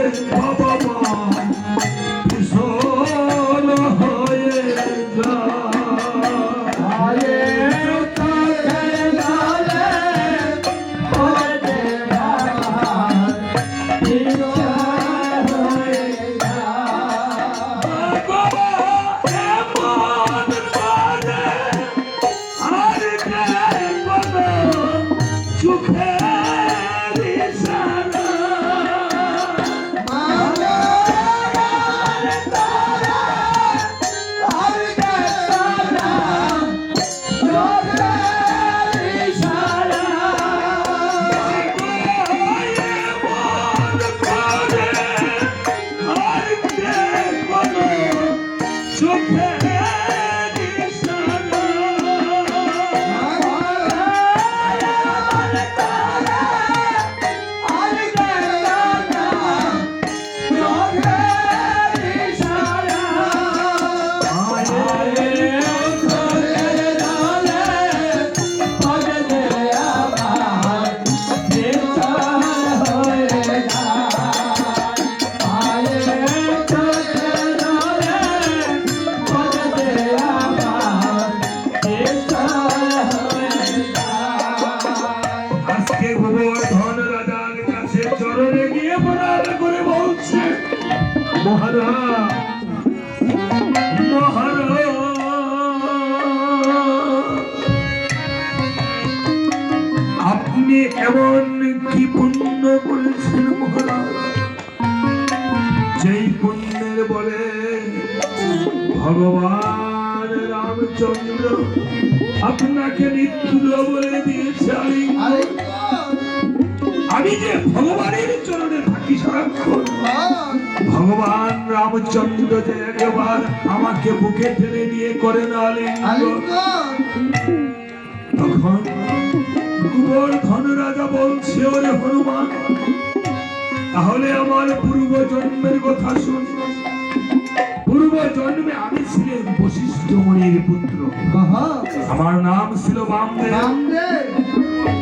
বাবা মহারাজ মহারাজ আপনি এমন কি পুণ্য করেছেন মহারাজ? যেই পুণ্যের বলে ভগবান রামচন্দ্র আপনাকে মৃত্যু বলে দিয়েছে আমি যে ভগবানের রামচন্দ্র যে একবার আমাকে বুকে টেনে নিয়ে আলিঙ্গন তখন গোবর্ধন রাজা বলছে ওরে হনুমান তাহলে আমার পূর্ব জন্মের কথা শুন। পূর্ব জন্মে আমি ছিলেন বশিষ্ঠ মণির পুত্র। আমার নাম ছিল বামদেব।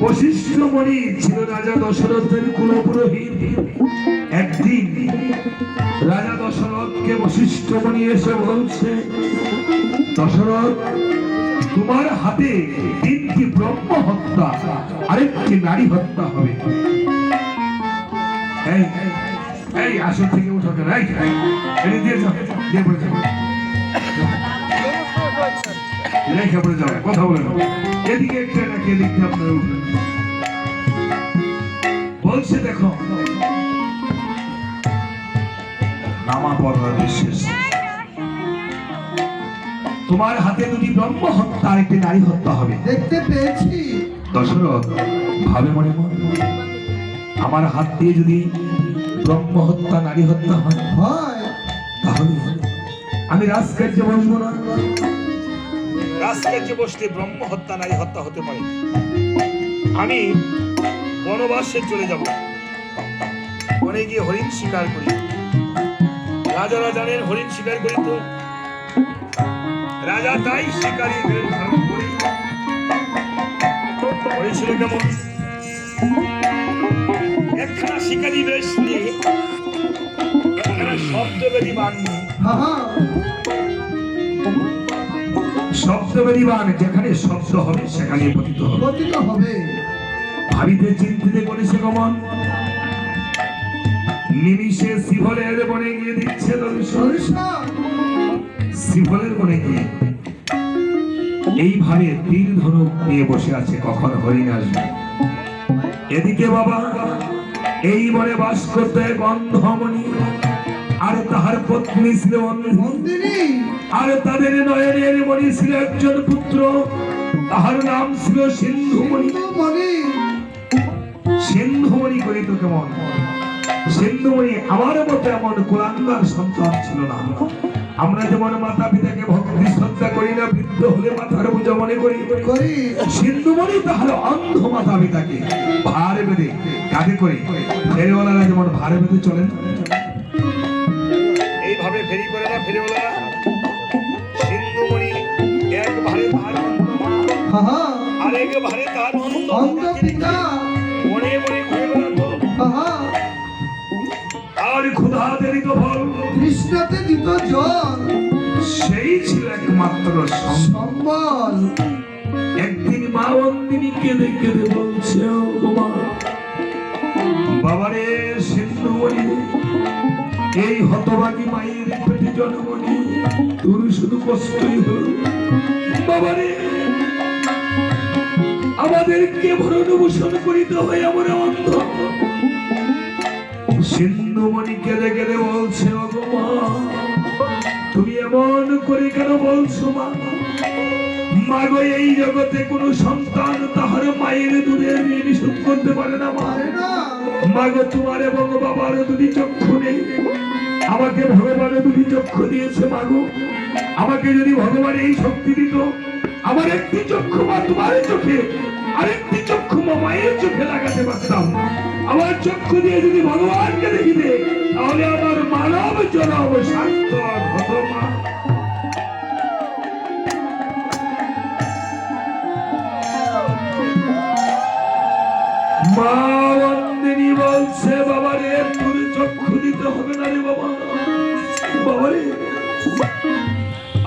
বশিষ্ঠ মণি ছিল রাজা দশরথের কুলপুরোহিত। রাজা দশরথকে বশিষ্ঠ মণি এসে বলছে দশরথ তোমার হাতে তিনটি ব্রহ্ম হত্যা আরেকটি নারী হত্যা হবে। এই আসন থেকে উঠো এই, এনে দিয়ে যাও দিয়ে পড়ে যাও। রেখে পড়ে যাও কথা বলে এদিকে একটা নাকি এদিকে আপনারা বলছে দেখো নামা পড়া বিশেষ তোমার হাতে দুটি ব্রহ্ম হত্যা আর একটি নারী হত্যা হবে। দেখতে পেয়েছি। দশরথ ভাবে মনে মন আমার হাত দিয়ে যদি ব্রহ্ম হত্যা নারী হত্যা হয় হয়। তাহলে আমি রাজকার্যে বসবো না। রাজকার্যে বসলে ব্রহ্ম হত্যা নারী হত্যা হতে পারে। আমি বনবাসে চলে যাব। বনে গিয়ে হরিণ শিকার করি। রাজারা জানেন হরিণ শিকার করি তো রাজা তাই শিকারী হয়েছিল কেমন? একখানা শিকারী বেশ নিয়ে একখানা শব্দবেদী বান নিয়ে। শব্দবেদী বান যেখানে শব্দ হবে সেখানে পতিত হবে। পতিত হবে। ভাবিতে চিন্তিতে করেছে গমন নিমিষে শিবলের বনে গিয়ে দিচ্ছে শিবলের বনে গিয়ে। এইভাবে তীর ধনুক নিয়ে বসে আছে কখন হরিণ আসবে? এদিকে বাবা এই বনে বাস করতে গন্ধমণি আর তাহার পত্নী ছিল আর তাদের নয়নের মণি ছিল একজন পুত্র তাহার নাম ছিল সিন্ধুমণি। মণি সিন্ধুমণি করিত কেমন সিন্ধুমণি আমার মতো এমন কুলাঙ্গার সন্তান ছিল না। আমরা যেমন মাতা পিতাকে ভক্তি শ্রদ্ধা করি না বৃদ্ধ হলে মাথার বোঝা মনে করি। করি। সিন্ধুমণি তাহলে অন্ধ মাতা পিতাকে। ভার বেঁধে কাঁধে করে। ফেরিওয়ালারা যেমন ভার বেঁধে চলেন। এইভাবে ফেরি করে না ফেরিওয়ালারা। সিন্ধুমণি এক ভারে তার অন্ধ। মা, আরেক ভারে তার অন্ধ। অন্ধ পিতা। কৃষ্ণতে দিত জল। সেই ছিল একমাত্র সম্বল। একদিন মা বন্দিনী কেঁদে কেঁদে বলছে "ও গো মা বাবারে সিন্ধু বলি এই হতবাগী মায়ের পেটে জন্মনি তোর শুধু কষ্টই হল। বাবারে আমাদেরকে ভরণ ভূষণ করিতে হয় আমরা অন্ধ সিন্ধুমণি কেঁদে কেঁদে বলছে মা তুমি এমন করে কেন বলছো মা? মাগো এই জগতে কোন সন্তান তাহার মায়ের দুধের ঋণ শোধ করতে পারে না মা। মাগো তোমার এবং বাবার দুটি চক্ষু নেই। আমাকে ভগবান দুটি চক্ষু দিয়েছে মাগো। আমাকে যদি ভগবান এই শক্তি দিত আমার একটি চক্ষু মা তোমার চোখে। আরেকটি চক্ষু মায়ের চোখে লাগাতে পারতাম। আমার চক্ষু দিয়ে যদি ভগবানকে দেখি তাহলে আমার মানব জনম সার্থক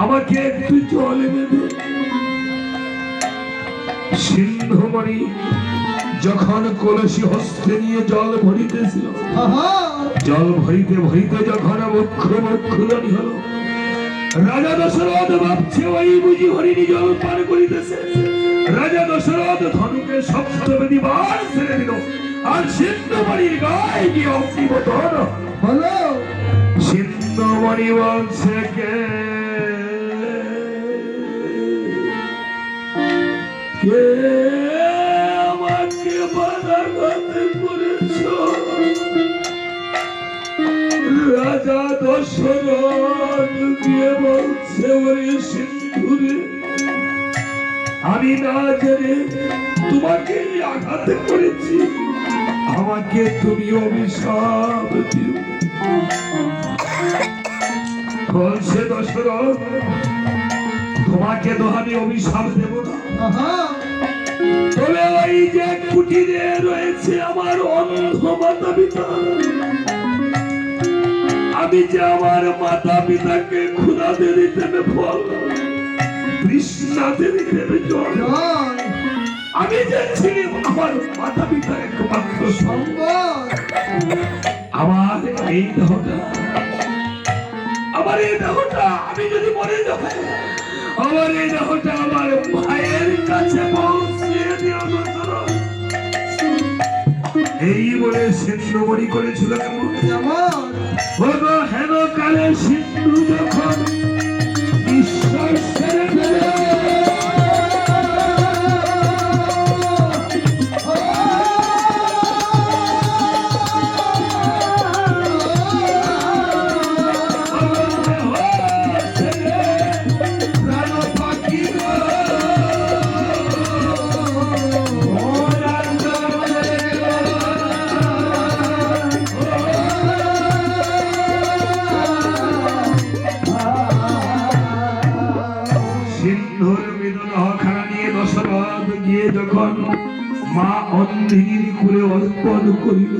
আমাকে একটু জল এনে দে। সিন্ধুমণি যখন কলসি হস্তে নিয়ে জল ভরিতেছিল জল ভরিতে ভরিতে যখন মুখ্য মুখ্যুরণী হলো রাজা দশরথ ভাবছে ওই বুঝি হরিণী জল পান করিতেছে। রাজা দশরথ ধনুকে সপ্তবেদী বার ছেড়ে দিল আর সিন্ধুমণির গায়ে গিয়ে অগ্নিবতন বলো। সিন্ধুমণি বলছে কে আমাকে বাধাঘাতে করেছ। রাজা দশরথ সিন্ধুরে, আমি না জেনে তোমাকে আঘাত করেছি। আমাকে তুমি অভিশাপ দিও। বলছে দশরথ তোমাকে তো আমি অভিশাপ দেব না। তবে ওই যে কুটিরে রয়েছে আমার অন্ধ মাতা পিতা আমি যে আমার মাতা পিতাকে ক্ষুধাতে দিতেন ফল তৃষ্ণাতে দিতেন জল। আমি যে ছিলাম আমার মাতা পিতা একমাত্র সম্বল। আমার এই দেহটা আমার এই দেহটা আমি যদি মরে যাব আমার এই দেহটা আমার ভাইয়ের কাছে পৌঁছিয়ে দিও। এই বলে সিন্ধুমণি করেছিল কেমন হেন কালে অন্ধিনীর কুলে অর্পণ করিল।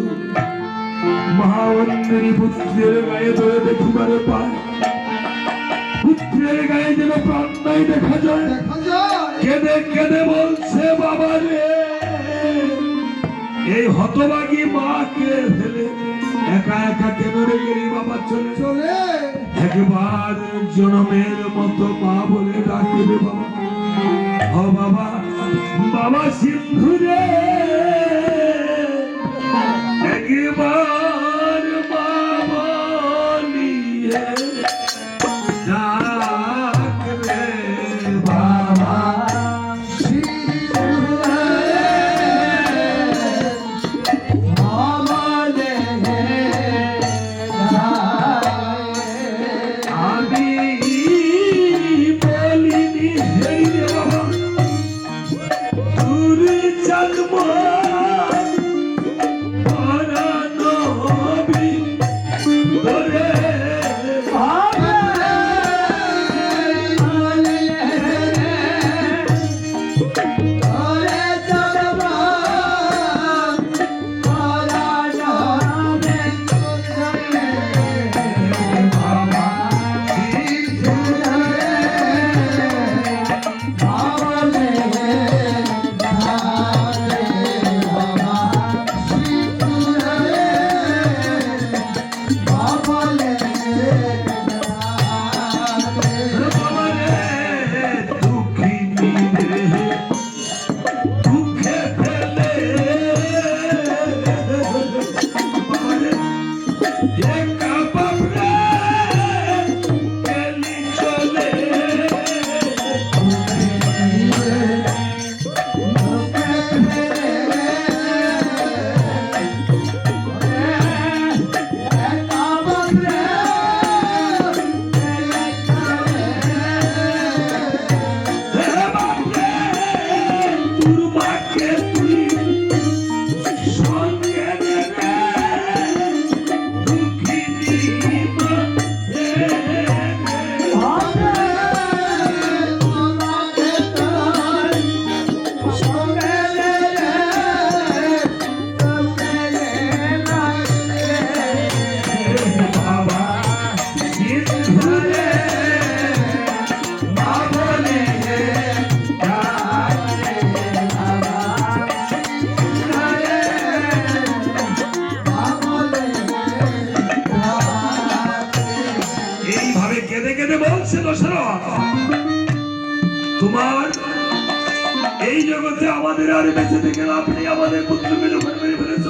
মা অন্ধিনী পুত্রের গায়ে ধরে দেখিবারে পায় পুত্রের গায়ে যেন প্রাণ নাই দেখা যায়। কেঁদে কেঁদে বলছে বাবা রে এই হতবাগী মাকে ফেলে একা একা কেন রে গেলি বাবা চলে? চলে। একবার জনমের মতো মা বলে ডাকবে বাবা। ও বাবা বাবা সিন্ধু রে কেঁদে বলছে দশরথ তোমার এই জগতে আমাদের আর বেঁচে থেকে আপনি আমাদের পুত্রকে যখন মেরে ফেলেছ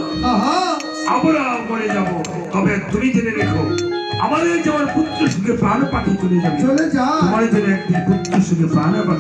আমরা মরে যাব। তবে তুমি জেনে রেখো আমাদের যেমন পুত্র সুখে প্রাণ পাঠিয়ে চলে যাবে চলে যা। আমাদের জন্য একটি পুত্র সুখে প্রাণ পাখি